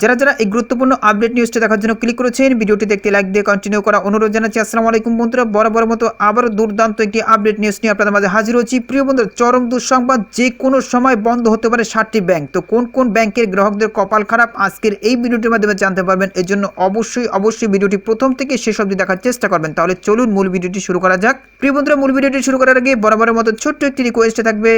যারা যারা এই গুরুত্বপূর্ণ আপডেট নিউজটা দেখার জন্য ক্লিক করেছেন, ভিডিওটি দেখতে লাইক দিয়ে কন্টিনিউ করা অনুরোধ জানাচ্ছি। আসসালামু আলাইকুম বন্ধুরা বরাবর মতো আবারও দুর্দান্ত একটি আপডেট নিউজ নিয়ে আপনাদের মাঝে হাজির হচ্ছি। প্রিয় বন্ধুরা, চরম দুঃসংবাদ, যে কোনো সময় বন্ধ হতে পারে ষাটটি ব্যাংক তো কোন কোন ব্যাংকের গ্রাহকদের কপাল খারাপ? আজকের এই ভিডিওটির মাধ্যমে জানতে পারবেন। এর জন্য অবশ্যই অবশ্যই ভিডিওটি প্রথম থেকে শেষ অবধি দেখার চেষ্টা করবেন। তাহলে চলুন মূল ভিডিওটি শুরু করা যাক। প্রিয় বন্ধুরা, মূল ভিডিওটি শুরু করার আগে বরাবরের মতো ছোট্ট একটি রিকোয়েস্ট থাকবে।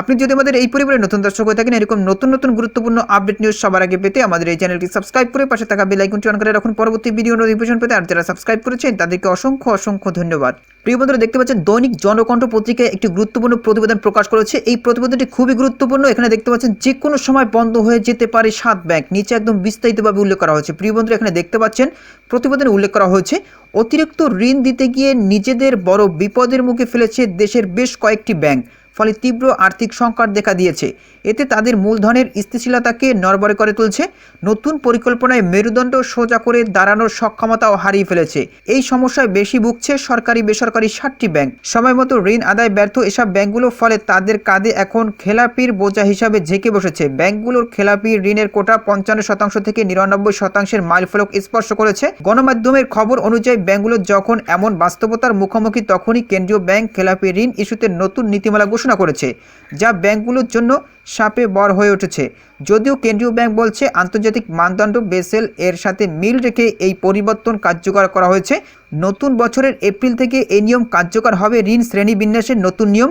আপনি যদি আমাদের এই পরিবারের নতুন দর্শক হয়ে থাকেন, এরকম নতুন নতুন গুরুত্বপূর্ণ আপডেট নিউজ সবার আগে পেতে আমাদের এই চ্যানেলটি সাবস্ক্রাইব করে পাশে থাকা বেল আইকনটি অন করে রাখুন। পরবর্তী ভিডিও নোটিফিকেশন পেতে আর যারা সাবস্ক্রাইব করেছেন, তাদেরকে অসংখ্য অসংখ্য ধন্যবাদ। প্রিয় বন্ধুরা, দেখতে পাচ্ছেন দৈনিক জনকণ্ঠ পত্রিকায় একটি গুরুত্বপূর্ণ প্রতিবেদন প্রকাশ করেছে। এই প্রতিবেদনটি খুবই গুরুত্বপূর্ণ। এখানে দেখতে পাচ্ছেন যে কোনো সময় বন্ধ হয়ে যেতে পারে সাত ব্যাংক নিচে একদম বিস্তারিতভাবে উল্লেখ করা হয়েছে। প্রিয় বন্ধুরা, এখানে দেখতে পাচ্ছেন প্রতিবেদনে উল্লেখ করা হয়েছে, অতিরিক্ত ঋণ দিতে গিয়ে নিজেদের বড় বিপদের মুখে ফেলেছে দেশের বেশ কয়েকটি ব্যাংক ফলে তীব্র আর্থিক সংকট দেখা দিয়েছে। এতে তাদের মূলধনের স্থিতিশীলতাকে নড়বড়ে করে তুলছে। নতুন পরিকল্পনায় মেরুদণ্ড সোজা করে দাঁড়ানোর সক্ষমতাও হারিয়ে ফেলেছে। এই সমস্যায় বেশি ভুগছে সরকারি বেসরকারি ষাটটি ব্যাংক। সময় মতো ঋণ আদায় ব্যর্থ এসব ব্যাংকগুলো ফলে তাদের কাঁধে এখন খেলাপির বোঝা হিসাবে ঝেঁকে বসেছে। ব্যাংকগুলোর খেলাপি ঋণের কোটা পঞ্চান্ন শতাংশ থেকে নিরানব্বই শতাংশের মাইলফলক স্পর্শ করেছে। গণমাধ্যমের খবর অনুযায়ী ব্যাংকগুলো যখন এমন বাস্তবতার মুখোমুখি, তখনই কেন্দ্রীয় ব্যাংক খেলাপি ঋণ ইস্যুতে নতুন নীতিমালা ঘোষণা করেছে, যা ব্যাংকগুলোর জন্য সাপে বর হয়ে উঠেছে। যদিও কেন্দ্রীয় ব্যাংক বলছে, আন্তর্জাতিক মানদণ্ড বেসেল এর সাথে মিল রেখে এই পরিবর্তন কার্যকর করা হয়েছে। নতুন বছরের এপ্রিল থেকে এই নিয়ম কার্যকর হবে ঋণ শ্রেণীবিন্যাসের নতুন নিয়ম।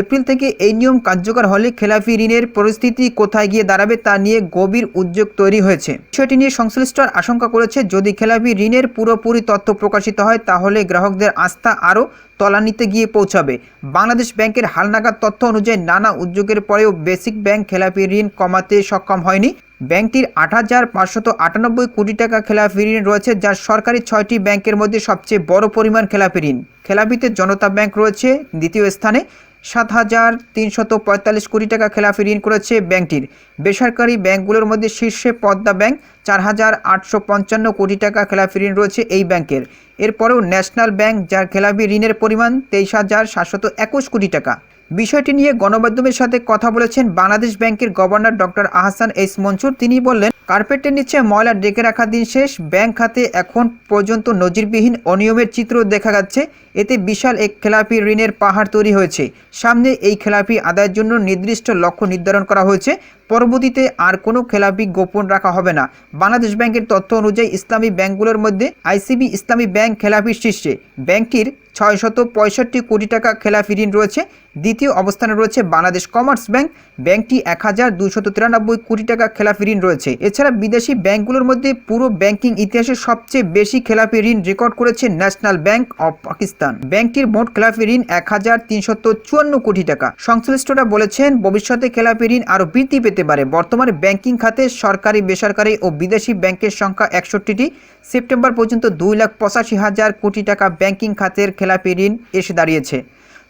এপ্রিল থেকে এই নিয়ম কার্যকর হলে খেলাফি ঋণের পরিস্থিতি কোথায় গিয়ে দাঁড়াবে তা নিয়ে গভীর উদ্যোগ তৈরি হয়েছে। বিষয়টি নিয়ে সংশ্লিষ্ট আশঙ্কা করেছে, যদি খেলাফি ঋণের পুরোপুরি তথ্য প্রকাশিত হয়, তাহলে গ্রাহকদের আস্থা আরও তলানিতে গিয়ে পৌঁছাবে। বাংলাদেশ ব্যাংকের হালনাগাদ তথ্য অনুযায়ী নানা উদ্যোগের পরেও বেসিক ব্যাংক খেলাপি ঋণ কমাতে সক্ষম হয়নি। ব্যাংকটির আট হাজার পাঁচশত আটানব্বই কোটি টাকা খেলাপি ঋণ রয়েছে যা সরকারি ছয়টি ব্যাংকের মধ্যে সবচেয়ে বড় পরিমাণ খেলাপি ঋণ। খেলাপিতে জনতা ব্যাংক রয়েছে দ্বিতীয় স্থানে। সাত হাজার তিনশত পঁয়তাল্লিশ কোটি টাকা খেলাফি ঋণ করেছে ব্যাংকটির। বেসরকারি ব্যাংকগুলোর মধ্যে শীর্ষে পদ্মা ব্যাংক, চার হাজার আটশো পঞ্চান্ন কোটি টাকা খেলাফি ঋণ রয়েছে এই ব্যাংকের। এরপরেও ন্যাশনাল ব্যাংক, যার খেলাপি ঋণের পরিমাণ তেইশ হাজার সাতশত একুশ কোটি টাকা। বিষয়টি নিয়ে গণমাধ্যমের সাথে কথা বলেছেন বাংলাদেশ ব্যাংকের governor doctor Ahsan S Mansur. তিনি বললেন কার্পেটের নিচে ময়লা ডেকে রাখা দিন শেষ। ব্যাংক খাতে এখন পর্যন্ত নজিরবিহীন অনিয়মের চিত্র দেখা যাচ্ছে। এতে বিশাল এক খেলাপি ঋণের পাহাড় তৈরি হয়েছে। সামনে এই খেলাপি আদায়ের জন্য নির্দিষ্ট লক্ষ্য নির্ধারণ করা হয়েছে। পরবর্তীতে আর কোনো খেলাপি গোপন রাখা হবে না। বাংলাদেশ ব্যাংকের তথ্য অনুযায়ী ইসলামী ব্যাংকগুলোর মধ্যে আইসিবি ইসলামী ব্যাংক খেলাপির শীর্ষে। ব্যাংকটির ছয়শত পঁয়ষট্টি কোটি টাকা খেলাফি ঋণ রয়েছে। দ্বিতীয় অবস্থানে রয়েছে বাংলাদেশ কমার্স ব্যাংক। ব্যাংকটি এক হাজার দুইশত তিরানব্বই কোটি টাকা খেলাফি ঋণ রয়েছে। এছাড়া বিদেশি ব্যাংকগুলোর মধ্যে পুরো ব্যাংকিং ইতিহাসে সবচেয়ে বেশি খেলাপি ঋণ রেকর্ড করেছে ন্যাশনাল ব্যাংক অব পাকিস্তান। ব্যাংকটির মোট খেলাপি ঋণ এক হাজার তিনশত চুয়ান্ন কোটি টাকা। সংশ্লিষ্টরা বলেছেন, ভবিষ্যতে খেলাপি ঋণ আরও বৃদ্ধি পেতে পারে। বর্তমানে ব্যাংকিং খাতে সরকারি, বেসরকারি ও বিদেশি ব্যাংকের সংখ্যা একষট্টিটি। সেপ্টেম্বর পর্যন্ত দুই লাখ পঁচাশি হাজার কোটি টাকা ব্যাংকিং খাতের খেলাপি ঋণ এসে দাঁড়িয়েছে।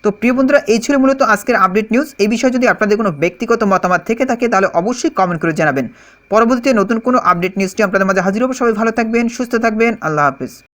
তো প্রিয় বন্ধুরা, এই ছিল মূলত আজকের আপডেট নিউজ। এই বিষয়ে যদি আপনাদের কোনো ব্যক্তিগত মতামত থেকে থাকে, তাহলে অবশ্যই কমেন্ট করে জানাবেন। পরবর্তীতে নতুন কোনো আপডেট নিউজটি আপনাদের মাঝে হাজির হবে। সবাই ভালো থাকবেন, সুস্থ থাকবেন। আল্লাহ হাফিজ।